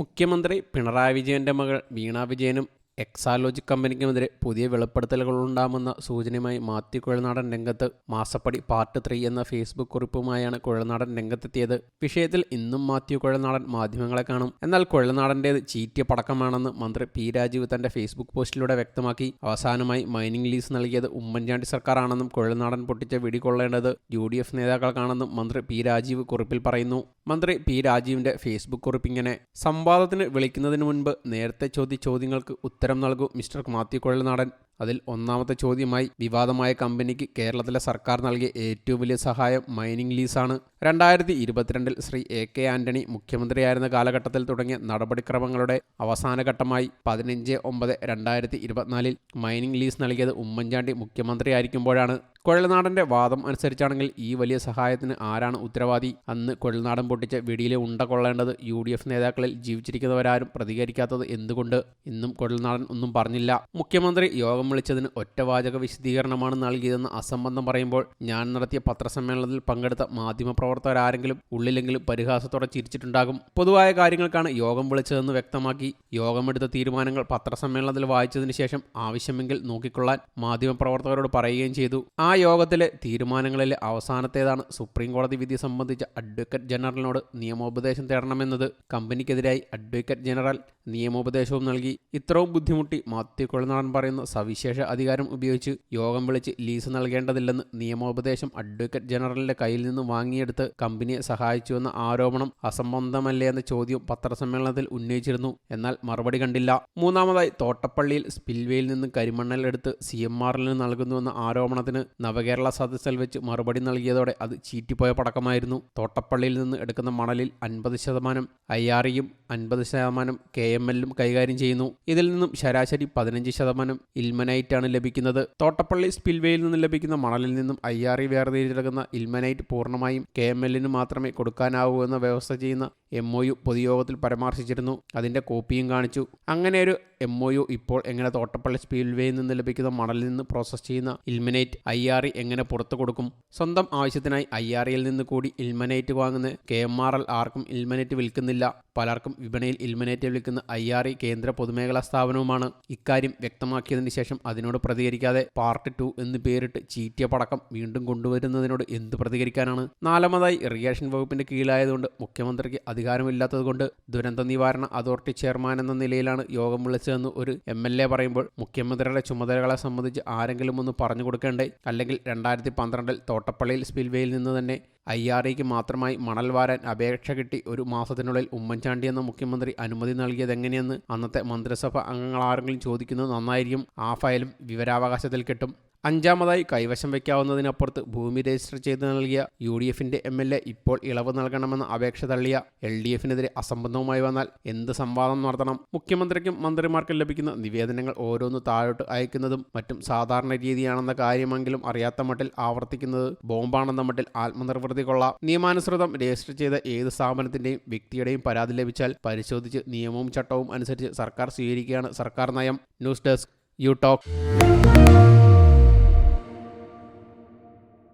മുഖ്യമന്ത്രി പിണറായി വിജയന്റെ മകൾ വീണ വിജയനും എക്സാലോജിക് കമ്പനിക്കുമെതിരെ പുതിയ വെളിപ്പെടുത്തലുകളുണ്ടാകുമെന്ന സൂചനയുമായി മാത്യു കുഴൽനാടൻ രംഗത്ത് മാസപ്പടി പാർട്ട് ത്രീ എന്ന ഫേസ്ബുക്ക് കുറിപ്പുമായാണ് കുഴൽനാടൻ രംഗത്തെത്തിയത്. വിഷയത്തിൽ ഇന്നും മാത്യു കുഴൽനാടൻ മാധ്യമങ്ങളെ കാണും. എന്നാൽ കുഴൽനാടന്റേത് ചീറ്റിയ പടക്കമാണെന്ന് മന്ത്രി പി രാജീവ് തന്റെ ഫേസ്ബുക്ക് പോസ്റ്റിലൂടെ വ്യക്തമാക്കി. അവസാനമായി മൈനിങ് ലീസ് നൽകിയത് ഉമ്മൻചാണ്ടി സർക്കാരാണെന്നും കുഴൽനാടൻ പൊട്ടിച്ച വെടികൊള്ളേണ്ടത് യു ഡി എഫ് നേതാക്കൾക്കാണെന്നും മന്ത്രി പി രാജീവ് കുറിപ്പിൽ പറയുന്നു. മന്ത്രി പി രാജീവിന്റെ ഫേസ്ബുക്ക് കുറിപ്പിങ്ങനെ സംവാദത്തിന് വിളിക്കുന്നതിന് മുൻപ് നേരത്തെ ചോദ്യ ചോദ്യങ്ങൾക്ക് ഉത്തരം നൽകൂ. മിസ്റ്റർ മാത്യു കുഴൽനാടൻ. അതിൽ ഒന്നാമത്തെ ചോദ്യമായി വിവാദമായ കമ്പനിക്ക് കേരളത്തിലെ സർക്കാർ നൽകിയ ഏറ്റവും വലിയ സഹായം മൈനിങ് ലീസാണ്. രണ്ടായിരത്തി ഇരുപത്തിരണ്ടിൽ ശ്രീ എ കെ ആന്റണി മുഖ്യമന്ത്രിയായിരുന്ന കാലഘട്ടത്തിൽ തുടങ്ങിയ നടപടിക്രമങ്ങളുടെ അവസാന ഘട്ടമായി പതിനഞ്ച് ഒമ്പത് രണ്ടായിരത്തി ഇരുപത്തിനാലിൽ മൈനിങ് ലീസ് നൽകിയത് ഉമ്മൻചാണ്ടി മുഖ്യമന്ത്രിയായിരിക്കുമ്പോഴാണ്. കൊഴൽനാടന്റെ വാദം അനുസരിച്ചാണെങ്കിൽ ഈ വലിയ സഹായത്തിന് ആരാണ് ഉത്തരവാദി? അന്ന് കൊഴൽനാടൻ പൊട്ടിച്ച വെടിയിലെ ഉണ്ട കൊള്ളേണ്ടത് യു ഡി എഫ് നേതാക്കളിൽ ജീവിച്ചിരിക്കുന്നവരാരും പ്രതികരിക്കാത്തത് എന്തുകൊണ്ട്? ഇന്നും കൊഴൽനാടൻ ഒന്നും പറഞ്ഞില്ല. മുഖ്യമന്ത്രി യോഗം വിളിച്ചതിന് ഒറ്റവാചക വിശദീകരണമാണ് നൽകിയതെന്ന് അസംബന്ധം പറയുമ്പോൾ ഞാൻ നടത്തിയ പത്രസമ്മേളനത്തിൽ പങ്കെടുത്ത മാധ്യമപ്രവർത്തകരാരെങ്കിലും ഉള്ളിലെങ്കിലും പരിഹാസത്തോടെ ചിരിച്ചിട്ടുണ്ടാകും. പൊതുവായ കാര്യങ്ങൾക്കാണ് യോഗം വിളിച്ചതെന്ന് വ്യക്തമാക്കി യോഗമെടുത്ത തീരുമാനങ്ങൾ പത്രസമ്മേളനത്തിൽ വായിച്ചതിന് ശേഷം ആവശ്യമെങ്കിൽ നോക്കിക്കൊള്ളാൻ മാധ്യമപ്രവർത്തകരോട് പറയുകയും ചെയ്തു. ആ യോഗത്തിലെ തീരുമാനങ്ങളിലെ അവസാനത്തേതാണ് സുപ്രീം കോടതി വിധി സംബന്ധിച്ച അഡ്വക്കേറ്റ് ജനറലിനോട് നിയമോപദേശം തേടണമെന്നത്. കമ്പനിക്കെതിരായി അഡ്വക്കേറ്റ് ജനറൽ നിയമോപദേശവും നൽകി. ഇത്രയും ബുദ്ധിമുട്ടി മാത്യു കൊളനാടൻ പറയുന്ന സവിശേഷ അധികാരം ഉപയോഗിച്ച് യോഗം വിളിച്ച് ലീസ് നൽകേണ്ടതില്ലെന്ന് നിയമോപദേശം അഡ്വക്കേറ്റ് ജനറലിന്റെ കയ്യിൽ നിന്ന് വാങ്ങിയെടുത്ത് കമ്പനിയെ സഹായിച്ചുവെന്ന ആരോപണം അസംബന്ധമല്ലേ എന്ന ചോദ്യം പത്രസമ്മേളനത്തിൽ ഉന്നയിച്ചിരുന്നു. എന്നാൽ മറുപടി കണ്ടില്ല. മൂന്നാമതായി തോട്ടപ്പള്ളിയിൽ സ്പിൽവേയിൽ നിന്ന് കരിമണ്ണൽ എടുത്ത് സി എം ആറിന് നൽകുന്നുവെന്ന ആരോപണത്തിന് നവകേരള സദസ്സിൽ വെച്ച് മറുപടി നൽകിയതോടെ അത് ചീറ്റിപ്പോയ പടക്കമായിരുന്നു. തോട്ടപ്പള്ളിയിൽ നിന്ന് എടുക്കുന്ന മണലിൽ അൻപത് ശതമാനം ഐ ആർ ഇയും അൻപത് ശതമാനം കെ എം എല്ലും കൈകാര്യം ചെയ്യുന്നു. ഇതിൽ നിന്നും ശരാശരി പതിനഞ്ച് ശതമാനം ഇൽമനൈറ്റാണ് ലഭിക്കുന്നത്. തോട്ടപ്പള്ളി സ്പിൽവേയിൽ നിന്ന് ലഭിക്കുന്ന മണലിൽ നിന്നും ഐ ആർ ഇ വേർതിരിച്ചെടുക്കുന്ന ഇൽമനൈറ്റ് പൂർണമായും കെ എം എല്ലിന് മാത്രമേ കൊടുക്കാനാവൂ എന്ന വ്യവസ്ഥ ചെയ്യുന്ന എം ഒ യു പൊതുയോഗത്തിൽ പരാമർശിച്ചിരുന്നു. അതിന്റെ കോപ്പിയും കാണിച്ചു. അങ്ങനെ ഒരു എം ഒ യു ഇപ്പോൾ എങ്ങനെ തോട്ടപ്പള്ളി സ്പിൽവേയിൽ നിന്ന് ലഭിക്കുന്ന മണലിൽ നിന്ന് പ്രോസസ് ചെയ്യുന്ന ഇൽമിനേറ്റ് ഐ ആർ ഇ എങ്ങനെ പുറത്തു കൊടുക്കും? സ്വന്തം ആവശ്യത്തിനായി ഐ ആർ ഇയിൽ നിന്ന് കൂടി ഇൽമനൈറ്റ് വാങ്ങുന്ന കെ എം ആർ എൽ ആർക്കും ഇൽമനൈറ്റ് വിൽക്കുന്നില്ല. പലർക്കും വിപണിയിൽ ഇൽമിനേറ്റ് വിളിക്കുന്ന ഐ ആർ ഇ കേന്ദ്ര പൊതുമേഖലാ സ്ഥാപനവുമാണ്. ഇക്കാര്യം വ്യക്തമാക്കിയതിന് ശേഷം അതിനോട് പ്രതികരിക്കാതെ പാർട്ട് ടു എന്ന് പേരിട്ട് ചീറ്റിയ പടക്കം വീണ്ടും കൊണ്ടുവരുന്നതിനോട് എന്ത് പ്രതികരിക്കാനാണ്? നാലാമതായി ഇറിഗേഷൻ വകുപ്പിന്റെ കീഴിലായതുകൊണ്ട് മുഖ്യമന്ത്രിക്ക് അധികാരമില്ലാത്തതുകൊണ്ട് ദുരന്ത നിവാരണ അതോറിറ്റി ചെയർമാൻ എന്ന നിലയിലാണ് യോഗം വിളിച്ചതെന്ന് ഒരു എം എൽ എ പറയുമ്പോൾ മുഖ്യമന്ത്രിയുടെ ചുമതലകളെ സംബന്ധിച്ച് ആരെങ്കിലും ഒന്ന് പറഞ്ഞു കൊടുക്കേണ്ടേ? അല്ലെങ്കിൽ രണ്ടായിരത്തി പന്ത്രണ്ടിൽ തോട്ടപ്പള്ളിയിൽ സ്പിൽവേയിൽ നിന്ന് തന്നെ ഐ ആർ ഇക്ക് മാത്രമായി മണൽ വാരാൻ അപേക്ഷ കിട്ടി ഒരു മാസത്തിനുള്ളിൽ ഉമ്മൻചാണ്ടി എന്ന മുഖ്യമന്ത്രി അനുമതി നൽകിയത് എങ്ങനെയെന്ന് അന്നത്തെ മന്ത്രിസഭ അംഗങ്ങൾ ആരെങ്കിലും ചോദിക്കുന്നത് നന്നായിരിക്കും. ആ ഫയലും വിവരാവകാശത്തിൽ കിട്ടും. അഞ്ചാമതായി കൈവശം വയ്ക്കാവുന്നതിനപ്പുറത്ത് ഭൂമി രജിസ്റ്റർ ചെയ്ത് നൽകിയ യു ഡി എഫിന്റെ എം എൽ എ ഇപ്പോൾ ഇളവ് നൽകണമെന്ന അപേക്ഷ തള്ളിയ എൽ ഡി എഫിനെതിരെ അസംബന്ധവുമായി വന്നാൽ എന്ത് സംവാദം നടത്തണം? മുഖ്യമന്ത്രിക്കും മന്ത്രിമാർക്കും ലഭിക്കുന്ന നിവേദനങ്ങൾ ഓരോന്ന് താഴോട്ട് അയക്കുന്നതും മറ്റും സാധാരണ രീതിയാണെന്ന കാര്യമെങ്കിലും അറിയാത്ത മട്ടിൽ ആവർത്തിക്കുന്നത് ബോംബാണെന്ന മട്ടിൽ ആത്മനിർവൃത്തി കൊള്ളാം. നിയമാനുസൃതം രജിസ്റ്റർ ചെയ്ത ഏത് സ്ഥാപനത്തിന്റെയും വ്യക്തിയുടെയും പരാതി ലഭിച്ചാൽ പരിശോധിച്ച് നിയമവും ചട്ടവും അനുസരിച്ച് സർക്കാർ സ്വീകരിക്കുകയാണ് സർക്കാർ നയം. News desk you talk.